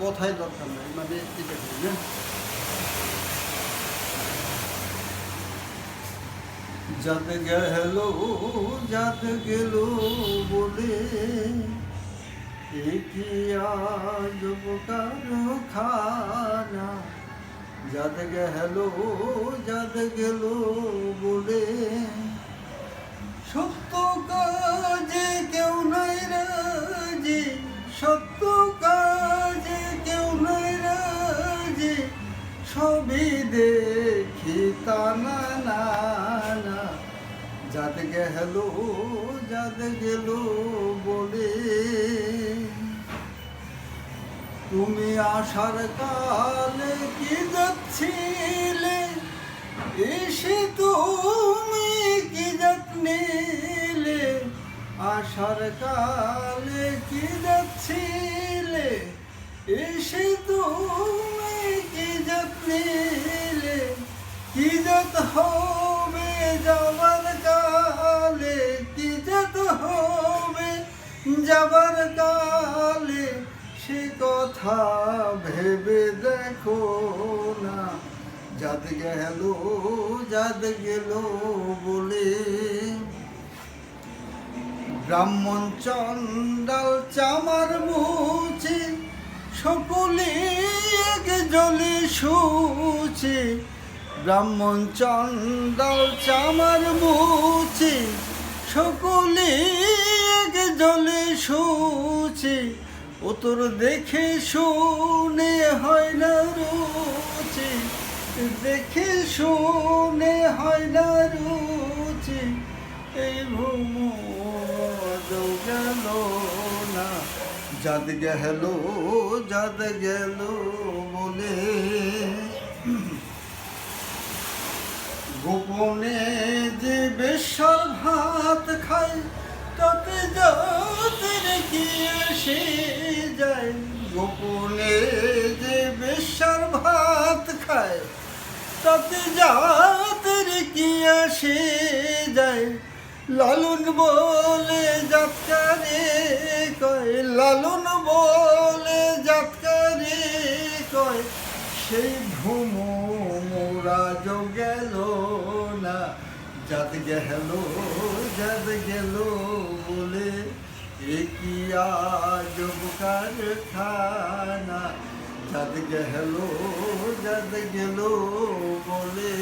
কথাই দরকার নাই মানে এটা কি, না যাদ গেল যাদ গেল বলে খানা যাদ গেল যাদ গেল বলে সত্য না না। যাদ গেল যাদ গেল বলে, তুমি আসার কালে কি যাচ্ছিলে? এসে তুমি কি যত্নিলে আসার কালে কি যাচ্ছিলে? এসে তুমি যাবার কালে কি যত হবে? যাবার কালে সে কথা ভেবে দেখো না। যাদ গেল যাদ গেল বলে। ব্রাহ্মণ চন্ডাল চামার মুছে, সকলে জলে শুছে। ব্রাহ্মণ চন্ডাল চামার মুছে, সকলে জলে শুছে। ও তোর দেখে শুনে হয় না রুচি, দেখে শুনে হয় না রুচি। এই ভূম গেল না, যাদ গেল যাদ গেল বলে গোপনে যে বেশর ভাত খাই তাতে জাতের কি এসে যায়। গোপনে যে বেশর ভাত খায়, তাতে জাতের কি আসে যায়। লালন বলে যাত্রারে কয়, লালন বলে যাত্রারে কয় সেই ঘুমো মোরা গেল না। যাদ গেল যাদ গেল বলে একই আজব কারখানা যাদ গেল যাদ গেল বলে